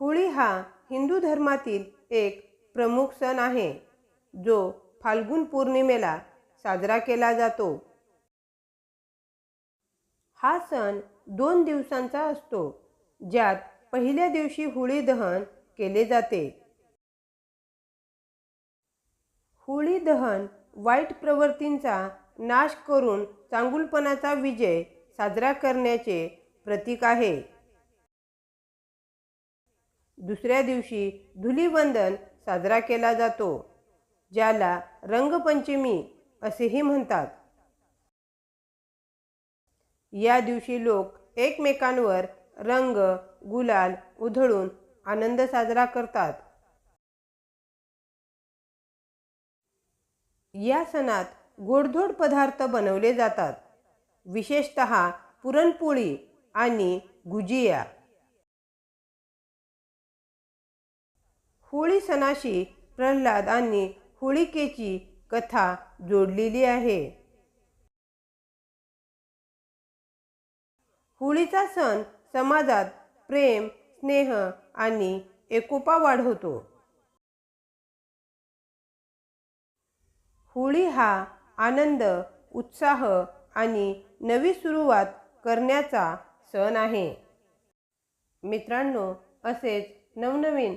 होळी हा हिंदू धर्मातील एक प्रमुख सण आहे जो फाल्गुन पौर्णिमेला साजरा केला जातो. हा सण दोन दिवसांचा असतो ज्यात पहिल्या दिवशी होळी दहन केले जाते. होळी दहन वाईट प्रवृत्तींचा नाश करून चांगुलपणाचा विजय साजरा करण्याचे प्रतीक आहे. दुसऱ्या दिवशी धुलीवंदन साजरा केला जातो ज्याला रंगपंचमी असेही म्हणतात. या दिवशी लोक एकमेकांवर रंग गुलाल उधळून आनंद साजरा करतात. या सणात गोडधोड पदार्थ बनवले जातात. विशेषत पुरणपोळी आणि गुजिया. होळी सणाशी प्रल्हाद आणि होळिकेची कथा जोडलेली आहे. होळीचा सण समाजात प्रेम स्नेह आणि एकोपा वाढवतो. होळी हा आनंद उत्साह आणि नवी सुरुवात करण्याचा सण आहे. मित्रांनो असेच नवनवीन